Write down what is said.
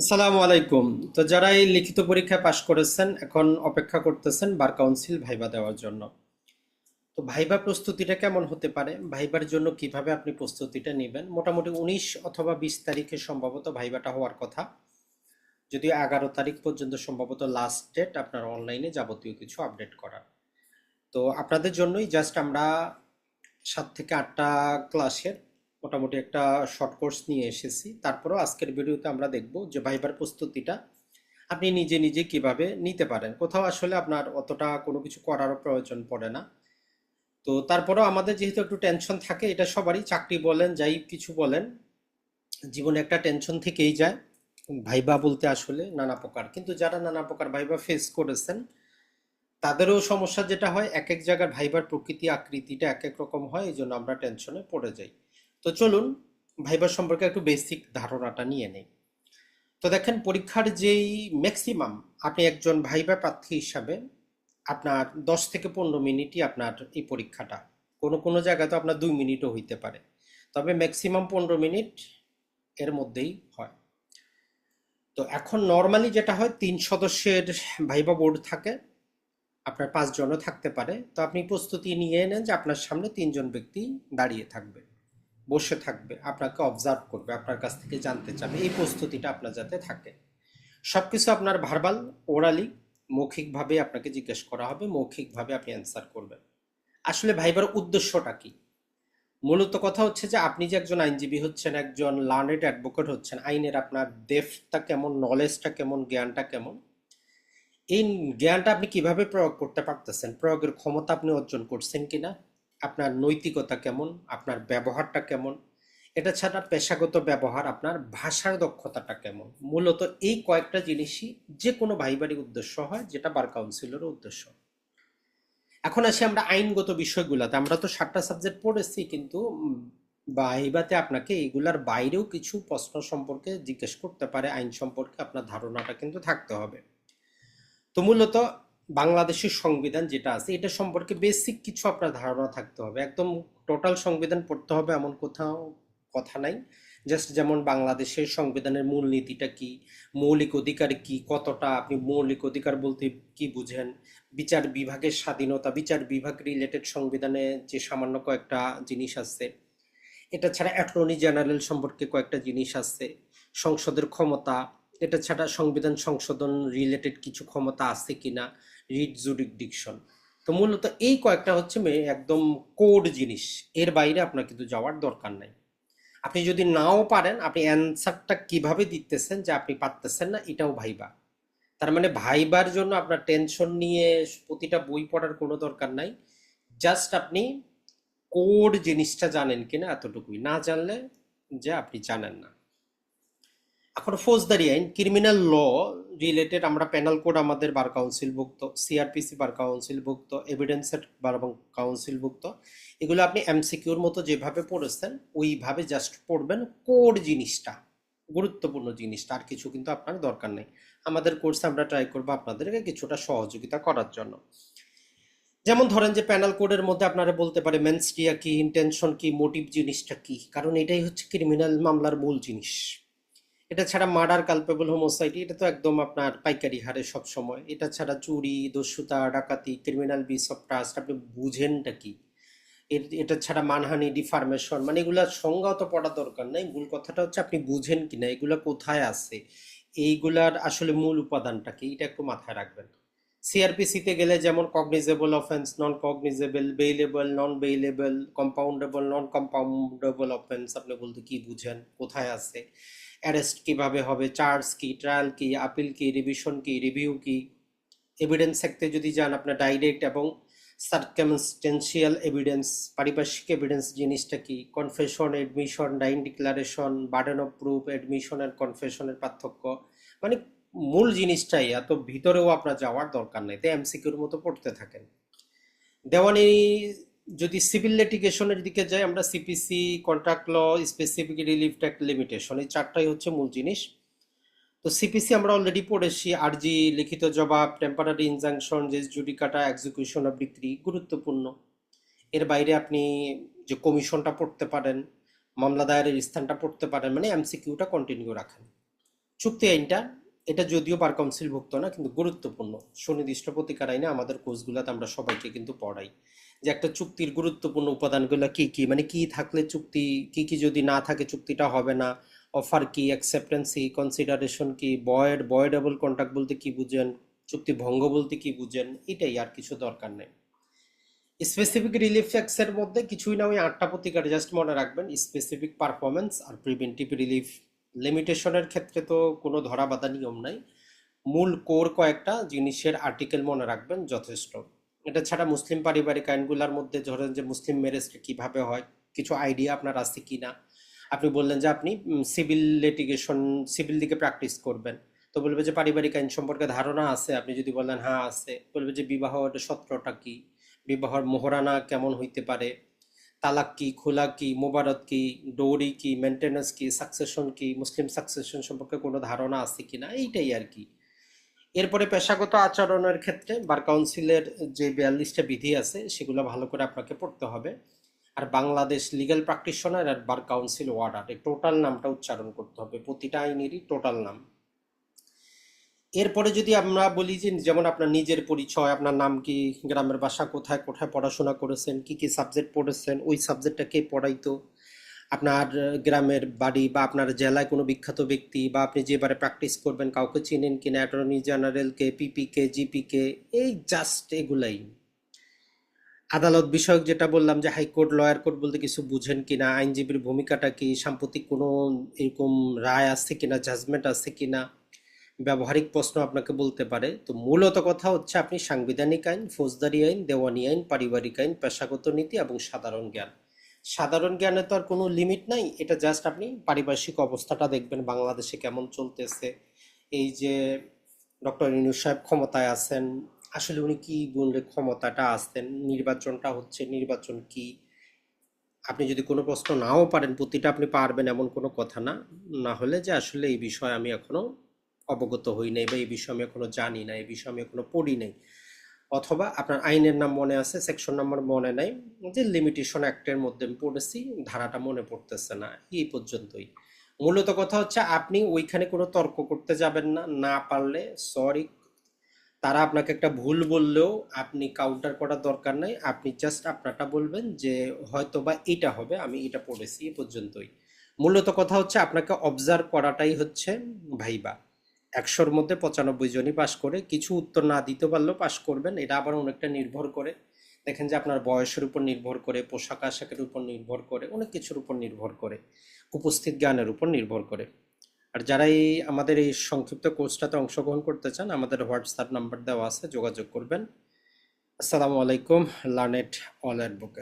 আসসালামু আলাইকুম। তো যারা এই লিখিত পরীক্ষায় পাশ করেছেন, এখন অপেক্ষা করতেছেন বার কাউন্সিল ভাইবা দেওয়ার জন্য। তো ভাইবা প্রস্তুতিটা কেমন হতে পারে? ভাইবার জন্য কীভাবে আপনি প্রস্তুতিটা নেবেন? মোটামুটি উনিশ অথবা বিশ তারিখে সম্ভবত ভাইবাটা হওয়ার কথা। যদিও এগারো তারিখ পর্যন্ত সম্ভবত লাস্ট ডেট আপনার অনলাইনে যাবতীয় কিছু আপডেট করার। তো আপনাদের জন্যই জাস্ট আমরা সাত থেকে আটটা ক্লাসের মোটামুটি একটা শর্ট কোর্স নিয়ে এসেছি। তারপরও আজকের ভিডিওতে আমরা দেখব যে ভাইবার প্রস্তুতিটা আপনি নিজে নিজে কীভাবে নিতে পারেন। কোথাও আসলে আপনার অতটা কোনো কিছু করারও প্রয়োজন পড়ে না। তো তারপরেও আমাদের যেহেতু একটু টেনশন থাকে, এটা সবারই চাকরি বলেন, যাই কিছু বলেন, জীবনে একটা টেনশন থেকেই যায়। ভাইবা বলতে আসলে নানা প্রকার। কিন্তু যারা নানা প্রকার ভাইবা ফেস করেছেন, তাদেরও সমস্যা যেটা হয়, এক এক জায়গার ভাইবার প্রকৃতি আকৃতিটা এক এক রকম হয়, এই জন্য আমরা টেনশনে পড়ে যাই। তো চলুন ভাইবার সম্পর্কে একটু বেসিক ধারণাটা নিয়ে নেই। তো দেখেন, পরীক্ষার যেই ম্যাক্সিমাম আপনি একজন ভাইবা প্রার্থী হিসাবে আপনার দশ থেকে পনেরো মিনিটই আপনার এই পরীক্ষাটা। কোনো কোনো জায়গায় তো আপনার দুই মিনিটও হইতে পারে। তবে ম্যাক্সিমাম পনেরো মিনিট এর মধ্যেই হয়। তো এখন নর্মালি যেটা হয়, তিন সদস্যের ভাইবা বোর্ড থাকে, আপনার পাঁচজনও থাকতে পারে। তো আপনি প্রস্তুতি নিয়ে নেন যে আপনার সামনে তিনজন ব্যক্তি দাঁড়িয়ে থাকবে। বসে থাকবে, আপনাকে অবজার্ভ করবে, আপনার কাছ থেকে জানতে চাবে, এই প্রস্তুতিটা আপনার যাতে থাকে। সব কিছু আপনার ভার্বাল ওরালি মৌখিকভাবে আপনাকে জিজ্ঞেস করা হবে, মৌখিকভাবে আপনি অ্যান্সার করবেন। আসলে ভাইবার উদ্দেশ্যটা কি? মূলত কথা হচ্ছে যে, আপনি যে একজন আইনজীবী হচ্ছেন, একজন লার্নেড অ্যাডভোকেট হচ্ছেন, আইনের আপনার ডেফটা কেমন নলেজটা কেমন, জ্ঞানটা কেমন, এই জ্ঞানটা আপনি কীভাবে প্রয়োগ করতে পারতেছেন, প্রয়োগের ক্ষমতা আপনি অর্জন করছেন কিনা আপনার নৈতিকতা কেমন? আপনার ব্যবহারটা কেমন? এটা ছাড়া পেশাগত ব্যবহার, আপনার ভাষার দক্ষতাটা কেমন? মূলত এই কয়েকটা জিনিসই যে কোনো ভাইবারই উদ্দেশ্য হয়, যেটা বার কাউন্সিলের উদ্দেশ্য। এখন আসি আমরা আইনগত বিষয়গুলোতে। আমরা তো সাতটা সাবজেক্ট পড়েছি, কিন্তু ভাইবাতে আপনাকে এগুলার বাইরেও কিছু প্রশ্ন সম্পর্কে জিজ্ঞেস করতে পারে। আইন সম্পর্কে আপনার ধারণাটা কিন্তু থাকতে হবে। তো মূলত বাংলাদেশের সংবিধান যেটা আছে, এটা সম্পর্কে বেসিক কিছু আপনার ধারণা থাকতে হবে। একদম টোটাল সংবিধান পড়তে হবে এমন কোথাও কথা নাই। জাস্ট যেমন বাংলাদেশের সংবিধানের মূলনীতিটা কি, মৌলিক অধিকার কি, কতটা আপনি মৌলিক অধিকার বলতে কি বুঝেন? বিচার বিভাগের স্বাধীনতা, বিচার বিভাগ রিলেটেড সংবিধানে যে সামান্য কয়েকটা জিনিস আছে, এটা ছাড়া অ্যাটর্নি জেনারেল সম্পর্কে কয়েকটা জিনিস আছে, সংসদের ক্ষমতা, এটা ছাড়া সংবিধান সংশোধন রিলেটেড কিছু ক্ষমতা আছে কিনা রিট জুরিডিকশন তো মূলত এই কয়েকটা হচ্ছে একদম কোড জিনিস। এর বাইরে আপনার কিন্তু যাওয়ার দরকার নাই। আপনি যদি নাও পারেন, আপনি অ্যান্সারটা কীভাবে দিতেছেন যে আপনি পারতেছেন না, এটাও ভাইবা। তার মানে ভাইবার জন্য আপনার টেনশন নিয়ে প্রতিটা বই পড়ার কোনো দরকার নাই। জাস্ট আপনি কোড জিনিসটা জানেন কিনা এতটুকুই। না জানলে যে আপনি জানেন না। এখন ফৌজদারি আইন, ক্রিমিনাল ল রিলেটেড আমরা পেনাল কোড আমাদের বার কাউন্সিলভুক্ত সিআরপিসি বার কাউন্সিলভুক্ত এভিডেন্সের বার কাউন্সিলভুক্ত এগুলো আপনি এমসিকিউর মতো যেভাবে পড়েছেন, ওইভাবে জাস্ট পড়বেন কোড জিনিসটা, গুরুত্বপূর্ণ জিনিসটা, আর কিছু কিন্তু আপনার দরকার নেই। আমাদের কোর্সে আমরা ট্রাই করব আপনাদেরকে কিছুটা সহযোগিতা করার জন্য। যেমন ধরেন যে প্যানাল কোডের মধ্যে আপনারা বলতে পারে মেন্সটিয়া কি ইন্টেনশন কি মোটিভ জিনিসটা কি, কারণ এটাই হচ্ছে ক্রিমিনাল মামলার মূল জিনিস। এটা ছাড়া মার্ডার কালপেবল হোমোসাইটি এটা তো একদম আপনার পাইকারি হারে সব সময়। এটা ছাড়া চুরি, দস্যুতা, ডাকাতি ক্রিমিনাল বিস অফ ট্রাস্ট আপনি বুঝেনটা কি? এটা ছাড়া মানহানি, ডিফার্মেশন মানে এগুলার সংজ্ঞা তো পড়া দরকার নাই। মূল কথাটা হচ্ছে আপনি বুঝেন কিনা, এগুলা কোথায় আছে? এইগুলার আসলে মূল উপাদানটা কি? এটা একটু মাথায় রাখবেন। সিআরপিসিতে গেলে যেমন cognizable offence non cognizable bailable non bailable compoundable non compoundable offence আপনি বলতে কি বুঝেন? কোথায় আছে? অ্যারেস্ট কীভাবে হবে চার্জ কি ট্রায়াল কি আপিল কি রিভিশন কি রিভিউ কি এভিডেন্স থাকতে যদি যান আপনার ডাইরেক্ট এবং সার্কামস্টেন্সিয়াল এভিডেন্স পারিপার্শ্বিক এভিডেন্স জিনিসটা কি confession admission dying declaration burden of proof admission and কনফেশনের পার্থক্য মানে মূল জিনিসটাই, এত ভিতরেও আপনার যাওয়ার দরকার নেই তাই এমসিকিউর মতো পড়তে থাকেন। দেওয়ানি যদি সিভিল লিটিগেশনের দিকে যাই, আমরা CPC contract law specific relief tax limitation এই চারটাই হচ্ছে মূল জিনিস। তো সিপিসি আমরা অলরেডি পড়েছি আরজি লিখিত জবাব temporary injunction res judicata execution of decree গুরুত্বপূর্ণ। এর বাইরে আপনি যে কমিশনটা পড়তে পারেন, মামলা দায়েরের স্থানটা পড়তে পারেন মানে এমসিকিউটা কন্টিনিউ রাখেন। চুক্তি আইনটা এটা যদিও বার কাউন্সিলভুক্ত না, কিন্তু গুরুত্বপূর্ণ। সুনির্দিষ্ট প্রতিকার আইনে আমাদের কোর্সগুলোতে আমরা সবাইকে কিন্তু পড়াই। যে একটা চুক্তির গুরুত্বপূর্ণ উপাদানগুলো কি কি? মানে কি থাকলে চুক্তি, কি কি যদি না থাকে চুক্তিটা হবে না? অফার কি? অ্যাকসেপ্টেন্স কনসিডারেশন কি? বয়েড বয়েডেবল কন্ট্রাক্ট বলতে কি বুঝেন? চুক্তি ভঙ্গ বলতে কি বুঝেন? এটাই আর কিছু দরকার নেই। স্পেসিফিক রিলিফ এর মধ্যে কিছুই না, ওই আটটা প্রতিকার জাস্ট মনে রাখবেন স্পেসিফিক পারফরমেন্স আর প্রিভেন্টিভ রিলিফ লিমিটেশনের ক্ষেত্রে তো কোনো ধরা বাধা নিয়ম নাই। মূল কোর কয়েকটা জিনিসের আর্টিকেল মনে রাখবেন যথেষ্ট। এটা ছাড়া মুসলিম পারিবারিক আইনগুলোর মধ্যে ধরেন যে মুসলিম ম্যারেজটা কীভাবে হয়, কিছু আইডিয়া আপনার আছে কি না আপনি বললেন যে আপনি সিভিল লিটিগেশন সিভিল দিকে প্র্যাকটিস করবেন। তো বলবে যে পারিবারিক আইন সম্পর্কে ধারণা আছে, আপনি যদি বলেন হ্যাঁ আছে। বলবে যে বিবাহ সত্রটা কি? বিবাহর মোহরানা কেমন হইতে পারে? তালাক কি খোলা কি, মোবারত কি ডৌরি কি মেনটেন্যান্স কি সাকসেশন কি, মুসলিম সাকসেশন সম্পর্কে কোনো ধারণা আছে কি না এইটাই আর কি। এরপরে পেশাগত আচরণের ক্ষেত্রে বার কাউন্সিলের যে বিয়াল্লিশটা বিধি আছে, সেগুলো ভালো করে আপনাকে পড়তে হবে। আর বাংলাদেশ লিগাল প্র্যাকটিশনার আর বার কাউন্সিল ওয়ার্ডার টোটাল নামটা উচ্চারণ করতে হবে। প্রতিটা আইনেরই টোটাল নাম। এরপরে যদি আমরা বলি যে যেমন আপনার নিজের পরিচয়, আপনার নাম কি, গ্রামের বাসা কোথায় কোথায় পড়াশোনা করেছেন, কি কি সাবজেক্ট পড়েছেন, ওই সাবজেক্টটা কে পড়াইতো? আপনার গ্রামের বাড়ি বা আপনার জেলায় কোনো বিখ্যাত ব্যক্তি বা আপনি যেবারে প্র্যাকটিস করবেন, কাউকে চিনেন কিনা অ্যাটর্নি জেনারেলকে পিপিকে জিপিকে এই জাস্ট এগুলাই। আদালত বিষয়ক যেটা বললাম যে হাইকোর্ট লয়ার কোর্ট বলতে কিছু বুঝেন কিনা, আইনজীবীর ভূমিকাটা কি, সাম্প্রতিক কোনো এরকম রায় আছে কিনা জাজমেন্ট আছে কিনা ব্যবহারিক প্রশ্ন আপনাকে বলতে পারে। তো মূলত কথা হচ্ছে আপনি সাংবিধানিক আইন, ফৌজদারি আইন, দেওয়ানি আইন, পারিবারিক আইন, পেশাগত নীতি এবং সাধারণ জ্ঞান। সাধারণ জ্ঞানে তো আর কোনো লিমিট নাই, এটা জাস্ট আপনি পারিপার্শ্বিক অবস্থাটা দেখবেন, বাংলাদেশে কেমন চলতেছে। এই যে ডক্টর ইনু সাহেব ক্ষমতায় আছেন, আসলে উনি কি গুণে ক্ষমতাটা আসতেন, নির্বাচনটা হচ্ছে, নির্বাচন কি? আপনি যদি কোনো প্রশ্ন নাও পারেন, প্রতিটা আপনি পারবেন এমন কোনো কথা না। না হলে যে আসলে এই বিষয়ে আমি এখনও অবগত হই নাই বা এই বিষয়ে আমি এখনও জানি না এই বিষয়ে আমি এখনও পড়ি নাই। অথবা আপনার আইনের নাম মনে আছে সেকশন নাম্বার মনে নাই, যে লিমিটেশন অ্যাক্টের মধ্যে আমি পড়েছি, ধারাটা মনে পড়তেছে না, এই পর্যন্তই। মূলত কথা হচ্ছে আপনি ওইখানে কোনো তর্ক করতে যাবেন না না পারলে সরি তারা আপনাকে একটা ভুল বললেও আপনি কাউন্টার করার দরকার নাই, আপনি জাস্ট আপনারটা বলবেন যে হয়তো বা এটা হবে, আমি এটা পড়েছি এ পর্যন্তই। মূলত কথা হচ্ছে আপনাকে অবজার্ভ করাটাই হচ্ছে ভাইবা একশোর মধ্যে পঁচানব্বই জনই পাশ করে। কিছু উত্তর না দিতে পারলেও পাশ করবেন, এটা আবার অনেকটা নির্ভর করে। দেখেন যে আপনার বয়সের উপর নির্ভর করে, পোশাক আশাকের উপর নির্ভর করে, অনেক কিছুর উপর নির্ভর করে, উপস্থিত জ্ঞানের উপর নির্ভর করে। আর যারা এই আমাদের এই সংক্ষিপ্ত কোর্সটাতে অংশগ্রহণ করতে চান, আমাদের হোয়াটসঅ্যাপ নাম্বার দেওয়া আছে, যোগাযোগ করবেন। আসসালামু আলাইকুম লার্নেট অল অ্যাডভোকেট।